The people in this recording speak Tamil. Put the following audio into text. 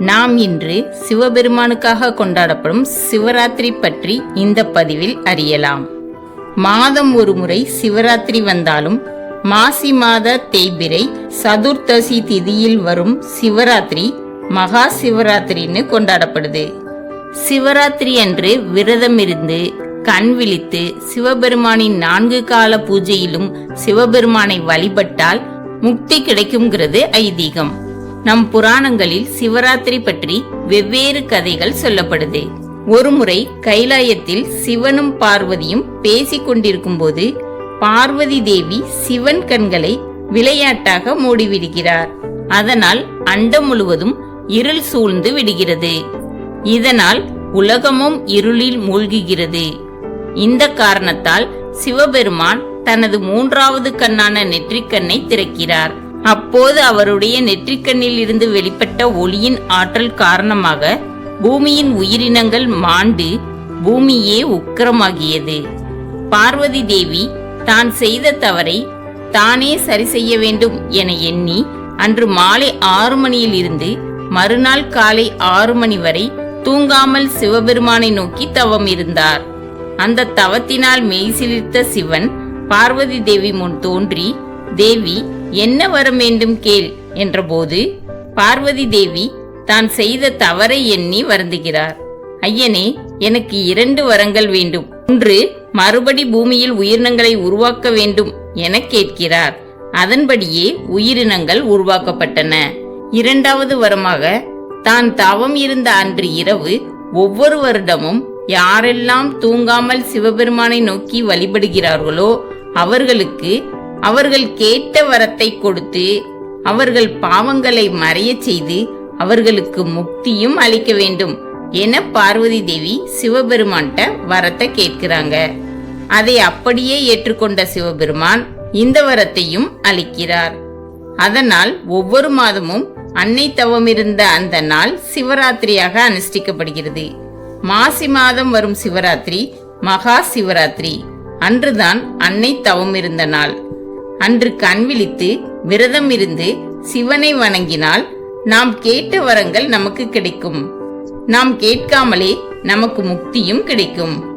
நாம் இன்று சிவபெருமானுக்காக கொண்டாடப்படும் சிவராத்திரி பற்றி இந்த பதிவில் அறியலாம். மாதம் ஒரு முறை சிவராத்திரி வந்தாலும் மாசி மாத தேய்பிரை சதுர்த்தசி திதியில் வரும் சிவராத்திரி மகா சிவராத்திரின்னு கொண்டாடப்படுது. சிவராத்திரி அன்று விரதமிருந்து கண் விழித்து சிவபெருமானின் நான்கு கால பூஜையிலும் சிவபெருமானை வழிபட்டால் முக்தி கிடைக்குங்கிறது ஐதீகம். நம் புராணங்களில் சிவராத்திரி பற்றி வெவ்வேறு கதைகள் சொல்லப்படுது. ஒருமுறை கைலாயத்தில் சிவனும் பார்வதியும் பேசிக் கொண்டிருக்கும் போது பார்வதி தேவி சிவன் கண்களை விளையாட்டாக மூடிவிடுகிறார். அதனால் அண்டம் முழுவதும் இருள் சூழ்ந்து விடுகிறது. இதனால் உலகமும் இருளில் மூழ்குகிறது. இந்த காரணத்தால் சிவபெருமான் தனது மூன்றாவது கண்ணான நெற்றிக்கண்ணை திறக்கிறார். அப்போது அவருடைய நெற்றிக்கண்ணில் இருந்து வெளிப்பட்ட ஒளியின் ஆற்றல் காரணமாக பூமியின் உயிரினங்கள் மாண்டு பூமியே உக்கிரமாகியது. பார்வதி தேவி தான் செய்த தவறை தானே சரி செய்ய வேண்டும் என எண்ணி அன்று மாலை ஆறு மணியில் இருந்து மறுநாள் காலை ஆறு மணி வரை தூங்காமல் சிவபெருமானை நோக்கி தவம் இருந்தார். அந்த தவத்தினால் மெய்சிலிர்த்த சிவன் பார்வதி தேவி முன் தோன்றி தேவி என்ன வரம் வேண்டும் கேள் என்றபோது பார்வதி தேவி தான் செய்த தவறை எண்ணி வருந்துகிறார். ஐயனே எனக்கு இரண்டு வரங்கள் வேண்டும். ஒன்று மறுபடி பூமியில் உயிரினங்களை உருவாக்க வேண்டும் என கேட்கிறார். அதன்படியே உயிரினங்கள் உருவாக்கப்பட்டன. இரண்டாவது வரமாக தான் தவம் இருந்த அன்று இரவு ஒவ்வொரு வருடமும் யாரெல்லாம் தூங்காமல் சிவபெருமானை நோக்கி வழிபடுகிறார்களோ அவர்களுக்கு அவர்கள் கேட்ட வரத்தை கொடுத்து அவர்கள் பாவங்களை மறையச் செய்து அவர்களுக்கு முக்தியும் அளிக்க வேண்டும் என பார்வதி தேவி சிவபெருமான்கிட்ட வரத்தை கேட்கிறாங்க. அதை அப்படியே ஏற்றுக்கொண்ட சிவபெருமான் இந்த வரத்தையும் அளிக்கிறார். அதனால் ஒவ்வொரு மாதமும் அன்னை தவம் இருந்த அந்த நாள் சிவராத்திரியாக அனுஷ்டிக்கப்படுகிறது. மாசி மாதம் வரும் சிவராத்திரி மகா சிவராத்திரி. அன்றுதான் அன்னை தவம் இருந்த நாள். அன்று கண் விழித்து விரதம் இருந்து சிவனை வணங்கினால் நாம் கேட்ட வரங்கள் நமக்கு கிடைக்கும். நாம் கேட்காமலே நமக்கு முக்தியும் கிடைக்கும்.